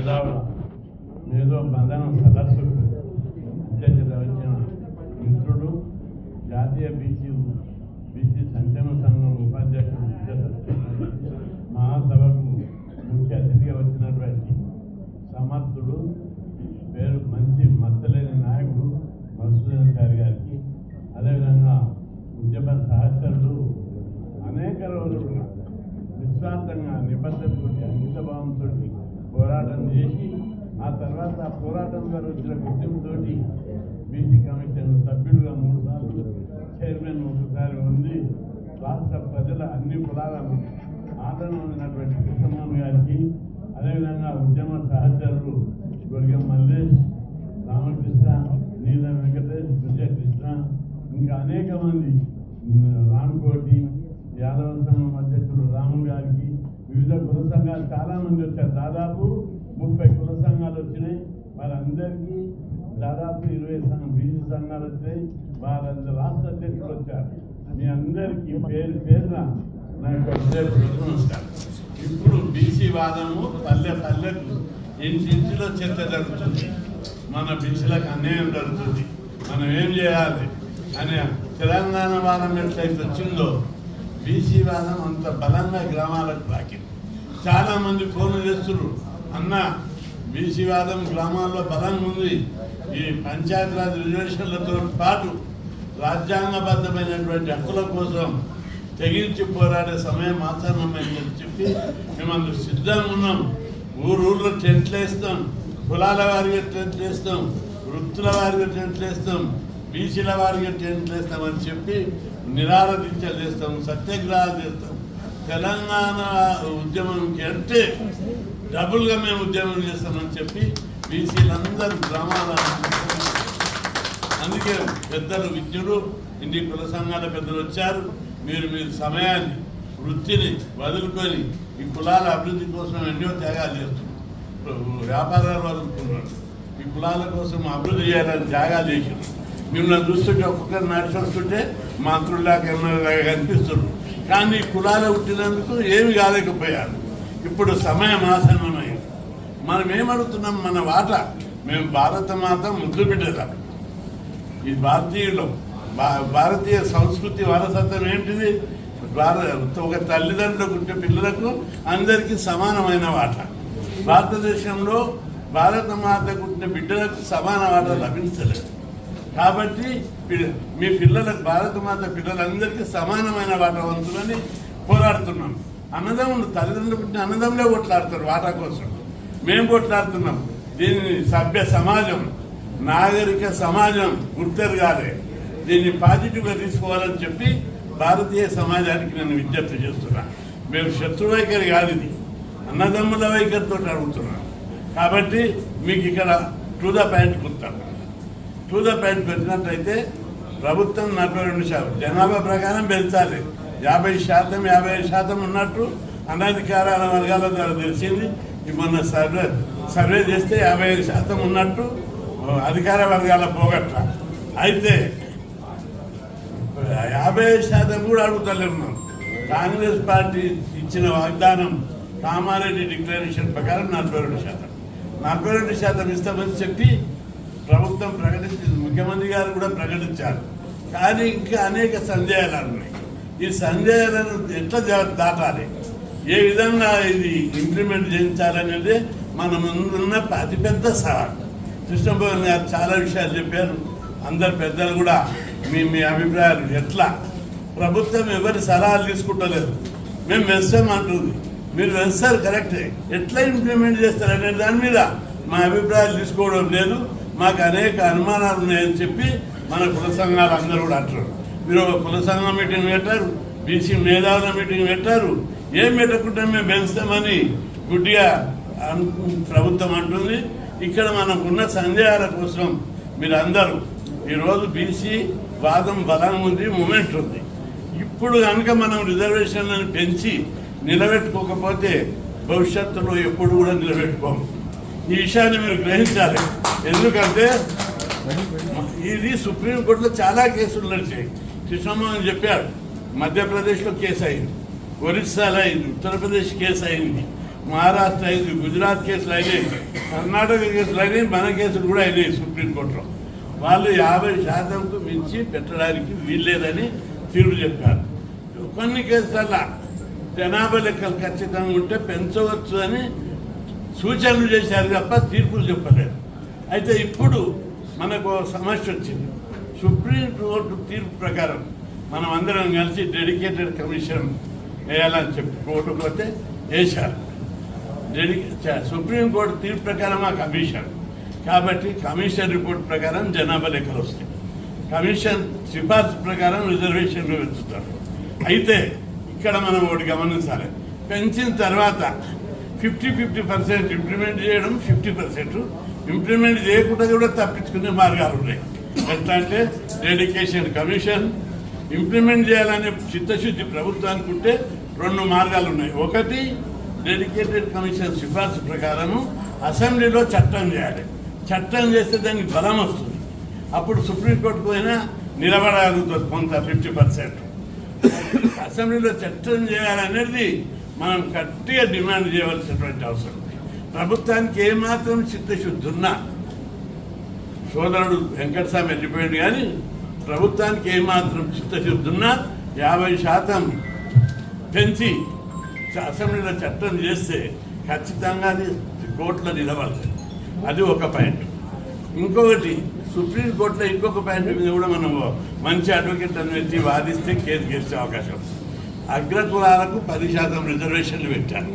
మేధావుల మేధో బంధన సదస్సుకు అధ్యక్షత వచ్చిన మిత్రుడు జాతీయ బీసీ బీసీ సంక్షేమ సంఘం ఉపాధ్యక్షుడు మహాసభకు ముఖ్య అతిథిగా వచ్చినటువంటి సమర్థుడు పేరు మంచి మచ్చలేని నాయకుడు మధుసూదనాచారి గారికి. అదేవిధంగా ఉద్యమ సహచరుడు అనేక రోజులు విశ్రాంతంగా నిబద్ధతతో అంకిత భావంతో పోరాటం చేసి ఆ తర్వాత ఆ పోరాటం వచ్చిన గుర్తింపుతో బీసీ కమిషన్ సభ్యుడిగా మూడు సార్లు చైర్మన్ ఒకసారి ఉంది రాష్ట్ర ప్రజల అన్ని కులాలను ఆదరణ ఉన్నటువంటి కృష్ణమోహన్ గారికి అదేవిధంగా ఉద్యమ సహచరులు గొరిగం మల్లేష్ రామకృష్ణ నీల వెంకటేష్ విజయకృష్ణ ఇంకా అనేక మంది రామ్కోటి యాదవ సంఘం అధ్యక్షుడు రాము గారికి వివిధ కుల సంఘాలు చాలామంది వచ్చారు. దాదాపు ముప్పై కుల సంఘాలు వచ్చినాయి. వారందరికీ దాదాపు ఇరవై సంఘం బీసీ సంఘాలు వచ్చినాయి. వారందరూ రాష్ట్ర అధ్యక్షులు వచ్చారు. మీ అందరికీ పేరు పేరున నా యొక్క నమస్కారం. ఇప్పుడు బీసీ వాదము పల్లె పల్లెకు ఇంటింటిలో చర్చ జరుగుతుంది. మన బీసీలకు అన్యాయం జరుగుతుంది. మనం ఏం చేయాలి? అనే తెలంగాణ వాదం ఎట్లయితే వచ్చిందో బీసీ వాదం అంత బలంగా గ్రామాలకు పాకింది. చాలామంది ఫోన్లు చేస్తున్నారు. అన్న బీసీ వాదం గ్రామాల్లో బలంగా ఉంది. ఈ పంచాయతీరాజ్ రిజర్వేషన్లతో పాటు రాజ్యాంగబద్ధమైనటువంటి హక్కుల కోసం తెగించి పోరాడే సమయం ఆసన్నమైందని చెప్పి మేము సిద్ధంగా ఉన్నాం. ఊరు ఊర్లో టెంట్లు వేస్తాం. కులాల వారిగా టెంట్లు వేస్తాం. వృత్తుల వారిగా టెంట్లు వేస్తాం. బీసీల వారిగా టెంట్లు వేస్తామని చెప్పి నిరారదించలు చేస్తాం సత్యాగ్రహాలు చేస్తాం. తెలంగాణ ఉద్యమంకి అంటే డబుల్గా మేము ఉద్యమం చేస్తామని చెప్పి బీసీలందరూ గ్రామాల అందుకే పెద్దలు విద్యుడు ఇంటి కుల సంఘాల పెద్దలు వచ్చారు. మీరు మీ సమయాన్ని వృత్తిని వదులుకొని ఈ కులాల అభివృద్ధి కోసం ఎన్నో త్యాగాలు చేస్తున్నారు. వ్యాపారాలు వదులుకున్నారు. ఈ కులాల కోసం అభివృద్ధి చేయాలని త్యాగాలు చేసినారు. మిమ్మల్ని చూస్తుంటే ఒక్కొక్కరు నడిచొస్తుంటే మంత్రుల్లాగా ఎమ్మెల్యేలాగా కనిపిస్తున్నారు. కానీ కులాలు పుట్టినందుకు ఏమి కాలేకపోయారు. ఇప్పుడు సమయం ఆసన్నమైంది మనం ఏమడుగుతున్నాం? మన వాట. మేము భారత మాత ముద్దు బిడ్డలం. ఈ భారతీయులు భా- భారతీయ సంస్కృతి వారసత్వం ఏంటిది? భారత ఒక తల్లిదండ్రులకు ఉంటే పిల్లలకు అందరికీ సమానమైన వాట. భారతదేశంలో భారత మాత కుట్టిన బిడ్డలకు సమాన వాట లభించలేదు. కాబట్టి పి- మీ పిల్లలకు భారత మాత పిల్లలందరికీ సమానమైన వాట వంతులని పోరాడుతున్నాం. అన్నదమ్ములు తల్లిదండ్రులు పుట్టిన అన్నదమ్ములే కొట్లాడతారు వాటా కోసం. మేము కొట్లాడుతున్నాం. దీనిని సభ్య సమాజం నాగరిక సమాజం గుర్తెరగాలి. దీన్ని పాజిటివ్గా తీసుకోవాలని చెప్పి భారతీయ సమాజానికి నేను విజ్ఞప్తి చేస్తున్నా. మేము శత్రువైఖరి కాదు ఇది. అన్నదమ్ముల వైఖరితో అడుగుతున్నాం. కాబట్టి మీకు ఇక్కడ టు ద పాయింట్ కుతాం టు ద పాయింట్ పెట్టినట్లయితే ప్రభుత్వం నలభై రెండు శాతం జనాభా ప్రకారం పెంచాలి. యాభై శాతం యాభై ఐదు శాతం ఉన్నట్టు అనధికారాల వర్గాల ద్వారా తెలిసింది. ఈ మొన్న సర్వే సర్వే చేస్తే యాభై ఐదు శాతం ఉన్నట్టు అధికార వర్గాల పోగట్ట అయితే యాభై ఐదు శాతం కూడా అడుగుతలేము కాంగ్రెస్ పార్టీ ఇచ్చిన వాగ్దానం కామారెడ్డి డిక్లరేషన్ ప్రకారం నలభై రెండు శాతం. నలభై రెండు శాతం ఇస్తామని చెప్పి ప్రభుత్వం ప్రకటించింది ముఖ్యమంత్రి గారు కూడా ప్రకటించారు. కానీ ఇంకా అనేక సందేహాలు ఉన్నాయి ఈ సందేహాలను ఎట్లా దాటాలి? ఏ విధంగా ఇది ఇంప్లిమెంట్ చేయించాలనేది మన ముందున్న అతిపెద్ద సవాల్. కృష్ణభవన్ గారు చాలా విషయాలు చెప్పారు. అందరు పెద్దలు కూడా మీ మీ అభిప్రాయాలు ఎట్లా? ప్రభుత్వం ఎవరి సలహాలు తీసుకుంటలేదు. మేము వెస్తాం అంటుంది. మీరు వెస్తారు కరెక్టే. ఎట్లా ఇంప్లిమెంట్ చేస్తారు అనే దాని మీద మా అభిప్రాయాలు తీసుకోవడం లేదు. మాకు అనేక అనుమానాలు ఉన్నాయని చెప్పి మన కుల సంఘాలు అందరూ కూడా అంటారు మీరు ఒక కుల సంఘం మీటింగ్ పెట్టారు బీసీ మేధావుల మీటింగ్ పెట్టారు ఏం పెట్టకుండా మేము పెంచుతామని గుడ్డిగా ప్రభుత్వం అంటుంది. ఇక్కడ మనకున్న సందేహాల కోసం మీరు అందరూ ఈరోజు బీసీ వాదం బలం ఉంది మూమెంట్ ఉంది. ఇప్పుడు కనుక మనం రిజర్వేషన్లను పెంచి నిలబెట్టుకోకపోతే భవిష్యత్తులో ఎప్పుడు కూడా నిలబెట్టుకోము. ఈ విషయాన్ని మీరు గ్రహించాలి. ఎందుకంటే ఇది సుప్రీంకోర్టులో చాలా కేసులు నడిచాయి కృష్ణమోహన్ చెప్పాడు మధ్యప్రదేశ్లో కేసు అయింది ఒరిస్సాలో అయింది ఉత్తరప్రదేశ్ కేసు అయింది మహారాష్ట్ర అయింది గుజరాత్ కేసులు అయినాయి కర్ణాటక కేసులు అయినాయి మన కేసులు కూడా అయినాయి సుప్రీంకోర్టులో. వాళ్ళు యాభై శాతంకు మించి పెట్టడానికి వీల్లేదని తీర్పు చెప్పారు. కొన్ని కేసులల్లా జనాభా లెక్కలు ఖచ్చితంగా ఉంటే పెంచవచ్చు అని సూచనలు చేశారు తప్ప తీర్పులు చెప్పలేదు. అయితే ఇప్పుడు మనకు సమస్య వచ్చింది. సుప్రీం కోర్టు తీర్పు ప్రకారం మనం అందరం కలిసి డెడికేటెడ్ కమిషన్ వేయాలని చెప్పి కోర్టుకు పోతే వేశారు. డెడికే చ- సుప్రీంకోర్టు తీర్పు ప్రకారం ఆ కమిషన్. కాబట్టి కమిషన్ రిపోర్ట్ ప్రకారం జనాభా లెక్కలు వస్తాయి. కమిషన్ సిఫార్సు ప్రకారం రిజర్వేషన్లు పెంచుతారు అయితే ఇక్కడ మనం ఒకటి గమనించాలి. పెంచిన తర్వాత ఫిఫ్టీ ఫిఫ్టీ పర్సెంట్ ఇంప్లిమెంట్ చేయడం ఫిఫ్టీ పర్సెంట్. ఇంప్లిమెంట్ చేయకుండా కూడా తప్పించుకునే మార్గాలు ఉన్నాయి. ఎట్లా అంటే డెడికేషన్ కమిషన్ ఇంప్లిమెంట్ చేయాలనే చిత్తశుద్ధి ప్రభుత్వానికి ఉంటే రెండు మార్గాలు ఉన్నాయి. ఒకటి డెడికేటెడ్ కమిషన్ సిఫార్సు ప్రకారము అసెంబ్లీలో చట్టం చేయాలి. చట్టం చేస్తే దానికి బలం వస్తుంది. అప్పుడు సుప్రీంకోర్టుకు పోయినా నిలబడగలుగుతుంది కొంత ఫిఫ్టీ పర్సెంట్. అసెంబ్లీలో చట్టం చేయాలనేది మనం గట్టిగా డిమాండ్ చేయవలసినటువంటి అవసరం ప్రభుత్వానికి ఏమాత్రం చిత్తశుద్ధి ఉన్నా సోదరుడు వెంకటస్వామి వెళ్ళిపోయాడు కానీ ప్రభుత్వానికి ఏమాత్రం చిత్తశుద్ధి ఉన్నా యాభై శాతం పెంచి అసెంబ్లీలో చట్టం చేస్తే ఖచ్చితంగా అది కోర్టులో నిలబడతాయి అది ఒక పాయింట్. ఇంకొకటి సుప్రీంకోర్టులో ఇంకొక పాయింట్ మీద కూడా మనం మంచి అడ్వకేట్లను పెట్టి వాదిస్తే కేసు గెలిచే అవకాశం ఉంది. అగ్రకులాలకు పది శాతం రిజర్వేషన్లు పెట్టారు.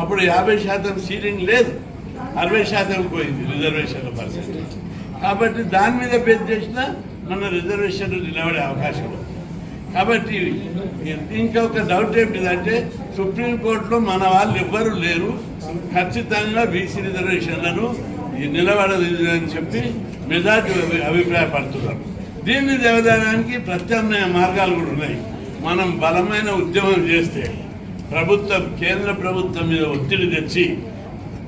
అప్పుడు యాభై శాతం సీలింగ్ లేదు. అరవై శాతం పోయింది రిజర్వేషన్ల పర్సెంటేజ్ కాబట్టి దాని మీద బేస్ చేసినా మన రిజర్వేషన్లు నిలబడే అవకాశం ఉంది. కాబట్టి ఇంకొక డౌట్ ఏమిటిదంటే సుప్రీంకోర్టులో మన వాళ్ళు ఎవ్వరూ లేరు. ఖచ్చితంగా బీసీ రిజర్వేషన్లను నిలబడలేదు అని చెప్పి మెజార్టీ అభిప్రాయపడుతున్నారు. దీన్ని దేవదానానికి ప్రత్యామ్నాయ మార్గాలు కూడా ఉన్నాయి. మనం బలమైన ఉద్యమం చేస్తే ప్రభుత్వం కేంద్ర ప్రభుత్వం మీద ఒత్తిడి తెచ్చి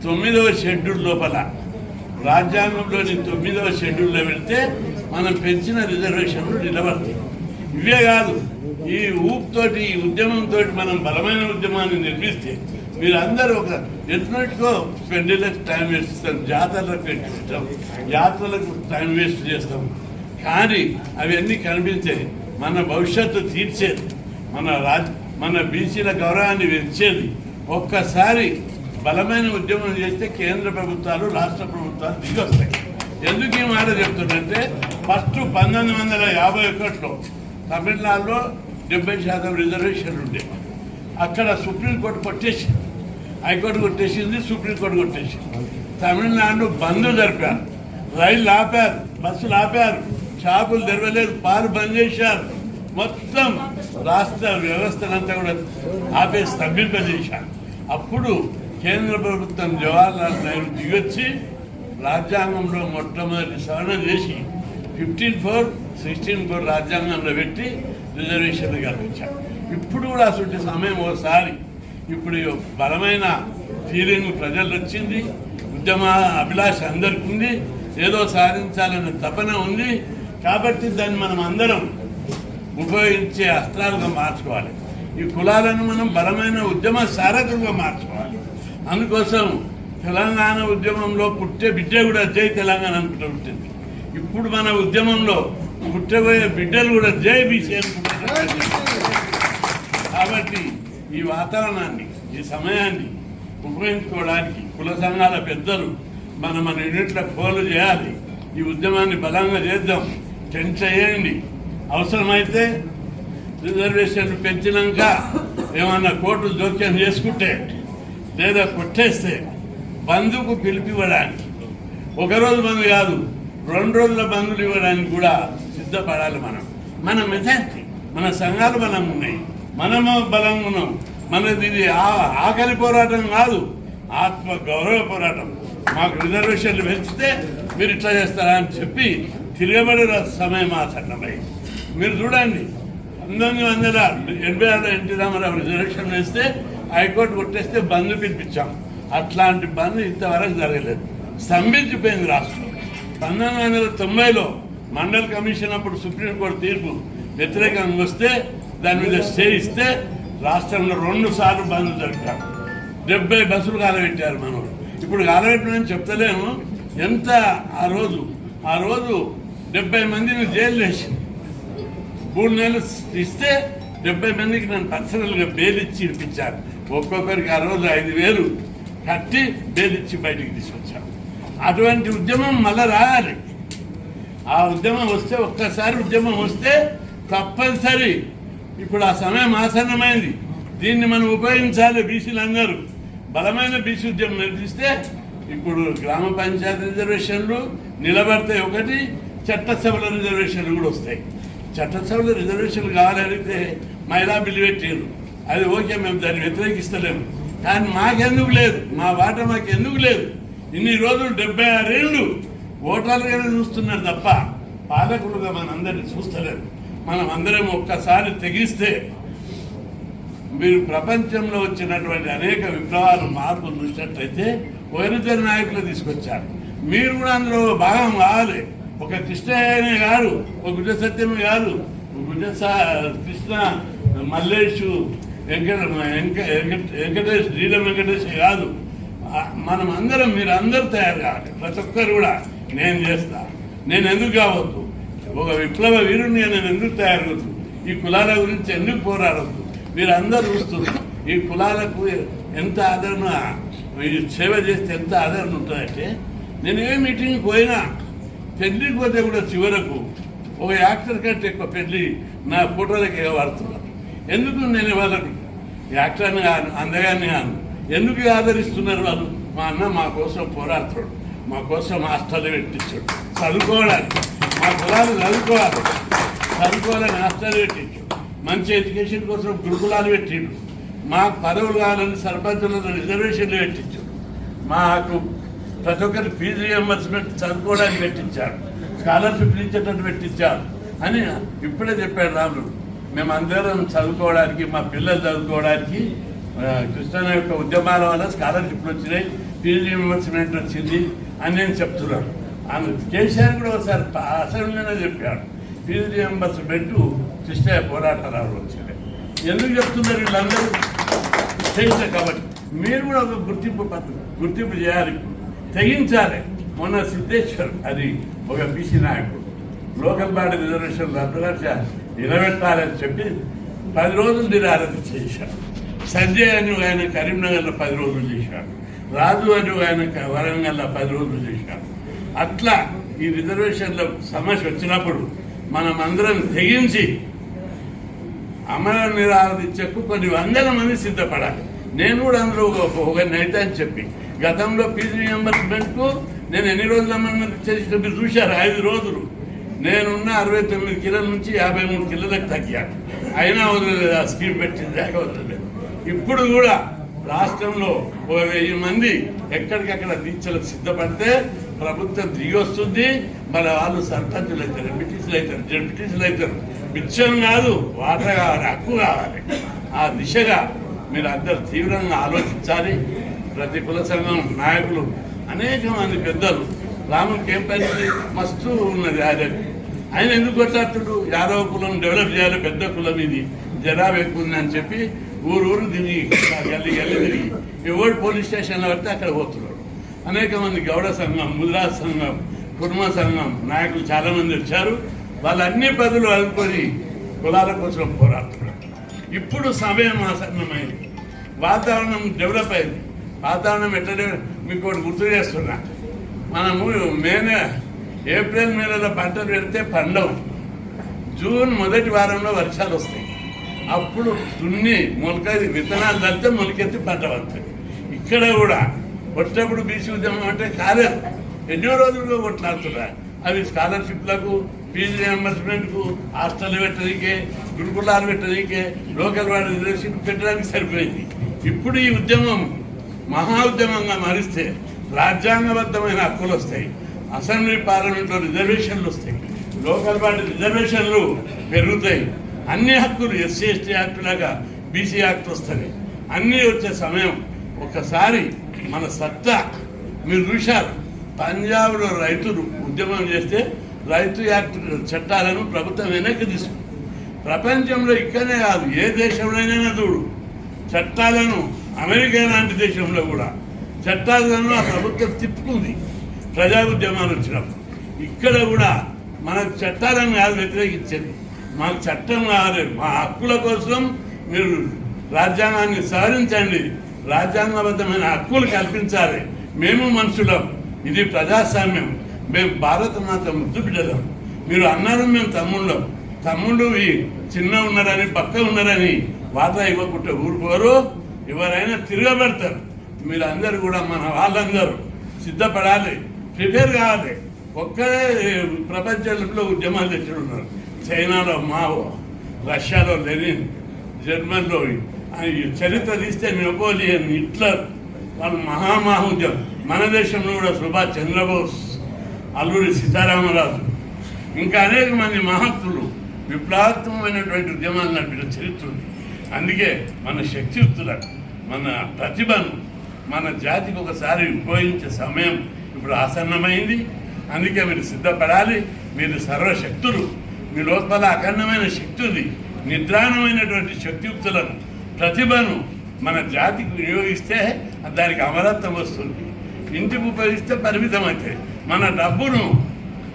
తొమ్మిదవ షెడ్యూల్ లోపల రాజ్యాంగంలోని తొమ్మిదవ షెడ్యూల్లో వెళితే మనం పెంచిన రిజర్వేషన్లు నిలబడతాయి. ఇవే కాదు ఈ ఊపుతోటి ఈ ఉద్యమంతో మనం బలమైన ఉద్యమాన్ని నిర్మిస్తే మీరందరూ ఒక ఎట్నట్టుకో పెళ్ళిలకు టైం వేస్ట్ చేస్తాం జాతరలకు పెట్టిస్తాం జాతరలకు టైం వేస్ట్ చేస్తాం. కానీ అవన్నీ కనిపించాయి మన భవిష్యత్తు తీర్చేది. మన రాజ్ మన బీసీల గౌరవాన్ని పెంచేది. ఒక్కసారి బలమైన ఉద్యమం చేస్తే కేంద్ర ప్రభుత్వాలు రాష్ట్ర ప్రభుత్వాలు దిగి వస్తాయి ఎందుకు ఈ మాట చెప్తుందంటే ఫస్ట్ పంతొమ్మిది వందల యాభై ఒకటిలో తమిళనాడులో డెబ్బై శాతం రిజర్వేషన్లు ఉండే. అక్కడ సుప్రీంకోర్టు కొట్టేసింది. హైకోర్టు కొట్టేసింది సుప్రీంకోర్టు కొట్టేసింది. తమిళనాడు బంద్ జరిపారు. రైళ్ళు ఆపారు బస్సులు ఆపారు. షాపులు తెరవలేదు పాలు బంద్ చేశారు. మొత్తం రాష్ట్ర వ్యవస్థనంతా కూడా ఆపే స్తంభింపజేశారు. అప్పుడు కేంద్ర ప్రభుత్వం జవహర్లాల్ నెహ్రూ దిగొచ్చి రాజ్యాంగంలో మొట్టమొదటి సవరణ చేసి ఫిఫ్టీన్ ఫోర్ సిక్స్టీన్ ఫోర్ రాజ్యాంగంలో పెట్టి రిజర్వేషన్లు కల్పించారు. ఇప్పుడు కూడా అటువంటి సమయం ఒకసారి ఇప్పుడు బలమైన ఫీలింగ్ ప్రజలు వచ్చింది ఉద్యమ అభిలాష అందరికి ఉంది ఏదో సాధించాలనే తపన ఉంది కాబట్టి దాన్ని మనం అందరం ఉపయోగించే అస్త్రాలుగా మార్చుకోవాలి. ఈ కులాలను మనం బలమైన ఉద్యమ సారథులుగా మార్చుకోవాలి. అందుకోసం తెలంగాణ ఉద్యమంలో పుట్టే బిడ్డ కూడా జై తెలంగాణ అనుకుంటూ ఉంటుంది ఇప్పుడు మన ఉద్యమంలో పుట్టబోయే బిడ్డలు కూడా జై బీసీ అనుకుంటున్నారు కాబట్టి ఈ వాతావరణాన్ని ఈ సమయాన్ని ఉపయోగించుకోవడానికి కుల సంఘాల పెద్దలు మన మన యూనిట్ల ఫోన్లు చేయాలి. ఈ ఉద్యమాన్ని బలంగా చేద్దాం. పెంచేయండి చేయండి. అవసరమైతే రిజర్వేషన్లు పెంచినాక ఏమన్నా కోర్టు జోక్యం చేసుకుంటే లేదా కొట్టేస్తే బంధుకు పిలిపివ్వడానికి. ఒకరోజు బంధు కాదు రెండు రోజుల బంధులు ఇవ్వడానికి కూడా సిద్ధపడాలి మనం. మన మెజార్టీ మన సంఘాలు బలంగా ఉన్నాయి. మనము బలంగా ఉన్నాం. మనది ఇది ఆ- ఆకలి పోరాటం కాదు ఆత్మ గౌరవ పోరాటం. మాకు రిజర్వేషన్లు పెంచితే మీరు ఇట్లా చేస్తారా అని చెప్పి తిరగబడిన సమయం ఆసన్నమై మీరు చూడండి పంతొమ్మిది వందల ఎనభై ఆరు ఎన్టీ రామారావు రిజర్వేషన్ వేస్తే హైకోర్టు కొట్టేస్తే బంద్ పిలిపించాం. అట్లాంటి బంద్ ఇంతవరకు జరగలేదు. స్తంభించిపోయింది రాష్ట్రం. పంతొమ్మిది వందల తొంభైలో మండల్ కమిషన్ అప్పుడు సుప్రీంకోర్టు తీర్పు వ్యతిరేకంగా వస్తే దాని మీద స్టే ఇస్తే రాష్ట్రంలో రెండు సార్లు బంద్ జరిపారు. డెబ్బై బస్సులు కాలబెట్టారు మనం ఇప్పుడు కాలబెట్టమని చెప్తలేము. ఎంత ఆ రోజు ఆ రోజు డెబ్బై మందిని జైలు వేసింది. మూడు నెలలు ఇస్తే డెబ్బై మందికి నన్ను పర్సనల్గా బెయిల్ ఇచ్చి ఇప్పించాను ఒక్కొక్కరికి ఆ రోజు ఐదు వేలు కట్టి బెయిల్ ఇచ్చి బయటికి తీసుకొచ్చాను అటువంటి ఉద్యమం మళ్ళా రావాలి. ఆ ఉద్యమం వస్తే ఒక్కసారి ఉద్యమం వస్తే తప్పనిసరి. ఇప్పుడు ఆ సమయం ఆసన్నమైంది. దీన్ని మనం ఉపయోగించాలి బీసీలు అందరూ. బలమైన బీసీ ఉద్యమం నిర్దిస్తే ఇప్పుడు గ్రామ పంచాయతీ రిజర్వేషన్లు నిలబడతాయి ఒకటి చట్టసభల రిజర్వేషన్లు కూడా వస్తాయి. చట్టసభల రిజర్వేషన్లు కావాలనితే మహిళా బిల్లు పెట్టారు. అది ఓకే మేము దాన్ని వ్యతిరేకిస్తలేము. కానీ మాకెందుకు లేదు? మా వాట మాకు ఎందుకు లేదు? ఇన్ని రోజులు డెబ్బై ఆరేళ్ళు ఓటర్లుగానే చూస్తున్నారు తప్ప పాలకులుగా మనందరినీ చూస్తలేరు. మనం అందరం ఒక్కసారి తెగిస్తే మీరు ప్రపంచంలో వచ్చినటువంటి అనేక విప్లవాలు మార్పులు చూసినట్లయితే వైరుధ్య నాయకులు తీసుకొచ్చారు. మీరు కూడా అందులో భాగం కావాలి. ఒక కృష్ణయ్యనే కాదు ఒక గుడ్డ సత్యమే కాదు. ఒక గుడ్డ సా- కృష్ణ మల్లేష్ వెంకట వెంకట- వెంకటేష్ శ్రీరామ్ వెంకటేష్ కాదు. మనం అందరం మీరు అందరూ తయారు కావాలి. ప్రతి ఒక్కరు కూడా నేను చేస్తా. నేను ఎందుకు కావద్దు? ఒక విప్లవ వీరుని నేను ఎందుకు తయారవద్దు ఈ కులాల గురించి ఎందుకు పోరాడద్దు? మీరు అందరూ చూస్తున్నారు. ఈ కులాలకు ఎంత ఆదరణ ఈ సేవ చేస్తే ఎంత ఆదరణ ఉంటుందంటే నేను ఏ మీటింగ్కి పోయినా పెళ్ళికి పోతే కూడా చివరకు ఒక యాక్టర్ కంటే ఎక్కువ పెళ్ళి నా ఫోటోలకి వాడుతున్నారు ఎందుకు నేను వాళ్ళకు యాక్టర్ని కాను అందగాన్ని కాను? ఎందుకు ఆదరిస్తున్నారు వాళ్ళు? మా అన్న మా కోసం పోరాడుతాడు మా కోసం హాస్టల్ పెట్టించాడు. చదువుకోవడానికి. మా కులాలు చదువుకోవాలి. చదువుకోవాలని హాస్టల్ పెట్టించాడు. మంచి ఎడ్యుకేషన్ కోసం గురుకులాలు పెట్టిండు. మాకు పదవులు కావాలని సర్పంచులతో రిజర్వేషన్లు పెట్టించాడు. మాకు ప్రతి ఒక్కరి ఫీజు రియంబర్స్మెంట్ చదువుకోవడానికి పెట్టించారు. స్కాలర్షిప్ ఇచ్చేటట్టు పెట్టించారు. అని ఇప్పుడే చెప్పాడు రాములు అందరం చదువుకోవడానికి మా పిల్లలు చదువుకోవడానికి కృష్ణ యొక్క ఉద్యమాల వల్ల స్కాలర్షిప్లు వచ్చినాయి ఫీజు రియంబర్స్మెంట్ వచ్చింది అని నేను చెప్తున్నాను. ఆమె కేసీఆర్ కూడా ఒకసారి పా- చెప్పాడు. ఫీజు రియంబర్స్మెంట్ కృష్ణయ్య పోరాటాలు వచ్చింది. ఎందుకు చెప్తున్నారు వీళ్ళందరూ? చేయించారు కాబట్టి. మీరు కూడా ఒక గుర్తింపు పత్రం గుర్తింపు చేయాలి తెగించాలి. మొన్న సిద్ధేశ్వర్ అది ఒక బీసీ నాయకుడు. లోకల్ బాడీ రిజర్వేషన్ రద్దుగా నిలబెట్టాలని చెప్పి పది రోజులు నిరారణ చేశాడు సంజయ్ అని ఆయన కరీంనగర్లో పది రోజులు చేశాడు రాజు అని ఆయన వరంగల్లో పది రోజులు చేశాడు అట్లా ఈ రిజర్వేషన్ల సమస్య వచ్చినప్పుడు మనం అందరం తెగించి అమర నిరాధించకు కొన్ని వందల మంది సిద్ధపడాలి. నేను కూడా అందులో ఒక- ఒక అని చెప్పి గతంలో ఫీజు రియంబర్స్మెంట్కు నేను ఎన్ని రోజులు అమరణ చేసిన మీరు చూశారు? ఐదు రోజులు. నేనున్న అరవై తొమ్మిది కిలోల నుంచి యాభై మూడు కిలోలకు తగ్గాను అయినా వదలలేదు ఆ స్కీమ్ పెట్టింది దాకా వదలలేదు ఇప్పుడు కూడా రాష్ట్రంలో ఒక వెయ్యి మంది ఎక్కడికక్కడ దీక్షలకు సిద్ధపడితే ప్రభుత్వం దిగి వస్తుంది. మన వాళ్ళు సర్పంచులు అవుతారు ఎంపీటీసీలు అవుతారు జడ్పీటీసీలు అవుతారు. మిత్యం కాదు వాట కావాలి హక్కు కావాలి. ఆ దిశగా మీరు అందరు తీవ్రంగా ఆలోచించాలి. ప్రతి కుల సంఘం నాయకులు అనేక మంది పెద్దలు రాముకి ఏం పరిస్థితి మస్తు ఉన్నది ఆయన ఆయన ఎందుకు కొట్లాడుతుడు? యాదవ కులం డెవలప్ చేయాలి పెద్ద కులం ఇది. జనాభా ఎక్కువ ఉంది అని చెప్పి ఊరు ఊరు తిరిగి గల్లి గల్లి తిరిగి. ఎవరు పోలీస్ స్టేషన్లో పడితే అక్కడ పోతున్నాడు. అనేక మంది గౌడ సంఘం ముద్రా సంఘం కుటుంబ సంఘం నాయకులు చాలా మంది వచ్చారు. వాళ్ళు అన్ని పదులు అనుకొని కులాల కోసం పోరాడుతున్నారు. ఇప్పుడు సమయం ఆసన్నమైంది. వాతావరణం డెవలప్ అయింది. వాతావరణం ఎట్లా మీకు ఒకటి గుర్తు చేస్తున్నా. మనము మే ఏప్రిల్ మేలలో పంటలు పెడితే పండవు. జూన్ మొదటి వారంలో వర్షాలు వస్తాయి. అప్పుడు దున్ని మొలకది విత్తనాలు తగ్గితే మొలకెత్తి పంట వస్తాయి ఇక్కడ కూడా కొట్టేప్పుడు బీసీ ఉద్యమం అంటే కాలేదు. ఎన్నో రోజులుగా కొట్లాడుతున్నారు. అవి స్కాలర్షిప్లకు ఫీజు రియంబర్స్మెంట్కు హాస్టల్ పెట్టడానికే గురుకులాలు పెట్టడానికే లోకల్ వాడి రిలేషన్ పెట్టడానికి సరిపోయింది. ఇప్పుడు ఈ ఉద్యమం మహా ఉద్యమంగా మారిస్తే రాజ్యాంగబద్ధమైన హక్కులు వస్తాయి. అసెంబ్లీ పార్లమెంట్లో రిజర్వేషన్లు వస్తాయి. లోకల్ పార్టీ రిజర్వేషన్లు పెరుగుతాయి. అన్ని హక్కులు ఎస్సీ ఎస్టీ యాక్ట్ లాగా బీసీ యాక్ట్ వస్తుంది. అన్నీ వచ్చే సమయం ఒకసారి మన సత్తా మీరు చూశారు. పంజాబ్లో రైతులు ఉద్యమం చేస్తే రైతు యాక్ట్ చట్టాలను ప్రభుత్వం వెనక్కి తీసుకుంది. ప్రపంచంలో ఇక్కడనే కాదు ఏ దేశంలోనైనా చూడు. చట్టాలను అమెరికా లాంటి దేశంలో కూడా చట్టాలను ఆ ప్రభుత్వం తిప్పుకుంది. ప్రజా ఉద్యమాలు వచ్చినప్పుడు. ఇక్కడ కూడా మనకు చట్టాలను కాదు వ్యతిరేకించండి మాకు చట్టం కావాలి మా హక్కుల కోసం మీరు రాజ్యాంగాన్ని సవరించండి. రాజ్యాంగబద్ధమైన హక్కులు కల్పించాలి. మేము మనుషులం. ఇది ప్రజాస్వామ్యం. మేము భారత మాత ముద్దు బిడ్డలం. మీరు అన్నారు మేము తమ్ముళ్ళం. తమ్ముళ్ళు చిన్న ఉన్నారని పక్క ఉన్నారని వాటా ఇవ్వకుంటే ఊరుకోరు. ఎవరైనా తిరగబెడతారు. మీరు అందరు కూడా మన వాళ్ళందరూ సిద్ధపడాలి. ప్రిపేర్ కావాలి. ఒక్కరే ప్రపంచంలో ఉద్యమాలు తెచ్చి ఉన్నారు చైనాలో మావో రష్యాలో లెనిన్ జర్మన్లో చరిత్ర తీస్తే నెపోలియన్ హిట్లర్ వాళ్ళు మహామహోద్యమం మన దేశంలో కూడా సుభాష్ చంద్రబోస్ అల్లూరి సీతారామరాజు ఇంకా అనేక మంది మహత్తులు విప్లవాత్మకమైనటువంటి ఉద్యమాలు నడిపిన చరిత్ర ఉంది. అందుకే మన శక్తియుక్తులకు మన ప్రతిభను మన జాతికి ఒకసారి ఉపయోగించే సమయం ఇప్పుడు ఆసన్నమైంది. అందుకే మీరు సిద్ధపడాలి. మీరు సర్వశక్తులు. మీ లోపల అఖండమైన శక్తి ఉంది. నిద్రాణమైనటువంటి శక్తియుక్తులను ప్రతిభను మన జాతికి వినియోగిస్తే దానికి అమరత్వం వస్తుంది. ఇంటికి ఉపయోగిస్తే పరిమితం అయితే. మన డబ్బును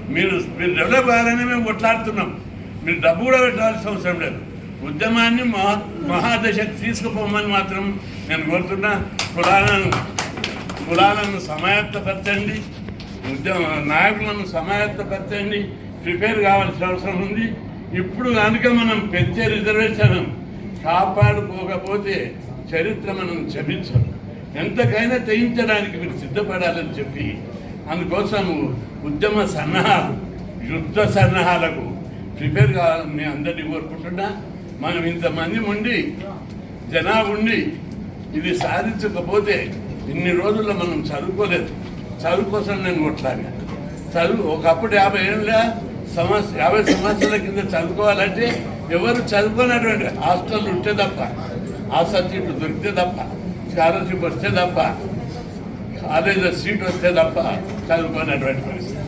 మీరు మీరు డెవలప్ కావాలని మేము కొట్లాడుతున్నాం. మీరు డబ్బు కూడా పెట్టాల్సిన అవసరం లేదు. ఉద్యమాన్ని మహా మహాదశకు తీసుకుపోమని మాత్రం నేను కోరుతున్నా కులాలను కులాలను సమాయత్తపరచండి ఉద్యమ నాయకులను సమాయత్తపరచండి ప్రిపేర్ కావాల్సిన అవసరం ఉంది. ఇప్పుడు కనుక మనం పెంచే రిజర్వేషన్ కాపాడుకోకపోతే చరిత్ర మనం క్షమించం ఎంతకైనా తెయించడానికి మీరు సిద్ధపడాలని చెప్పి అందుకోసం ఉద్యమ సన్నాహాలు యుద్ధ సన్నాహాలకు ప్రిపేర్ కావాలని అందరినీ కోరుకుంటున్నా. మనం ఇంతమంది ఉండి జనాభా ఉండి ఇది సాధించకపోతే ఇన్ని రోజుల్లో మనం చదువుకోలేదు. చదువు కోసం నేను కొట్లాగా చదువు ఒకప్పుడు యాభై ఏళ్ళ సంవత్సరం యాభై సంవత్సరాల కింద చదువుకోవాలంటే ఎవరు చదువుకున్నటువంటి హాస్టల్ ఉంటే తప్ప హాస్టల్ సీట్లు దొరికితే తప్ప స్కాలర్షిప్ వస్తే తప్ప కాలేజీలో సీట్ వస్తే తప్ప చదువుకున్నటువంటి పరిస్థితి.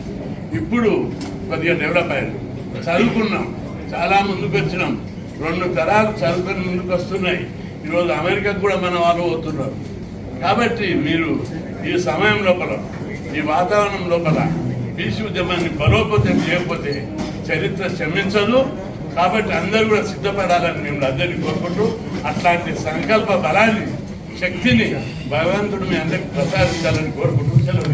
ఇప్పుడు కొద్దిగా డెవలప్ అయ్యారు చదువుకున్నాం. చాలా ముందుకు వచ్చినాం రెండు తరాలు చదువుకొని ముందుకు వస్తున్నాయి ఈరోజు అమెరికాకు కూడా మన వాళ్ళు పోతున్నారు. కాబట్టి మీరు ఈ సమయం లోపల ఈ వాతావరణం లోపల బీసీ ఉద్యమాన్ని బలోపేతం చేయకపోతే చరిత్ర క్షమించదు. కాబట్టి అందరూ కూడా సిద్ధపడాలని మేము అందరినీ కోరుకుంటూ అట్లాంటి సంకల్ప బలాన్ని శక్తిని భగవంతుడు మీ అందరికి ప్రసాదించాలని కోరుకుంటూ సెలవు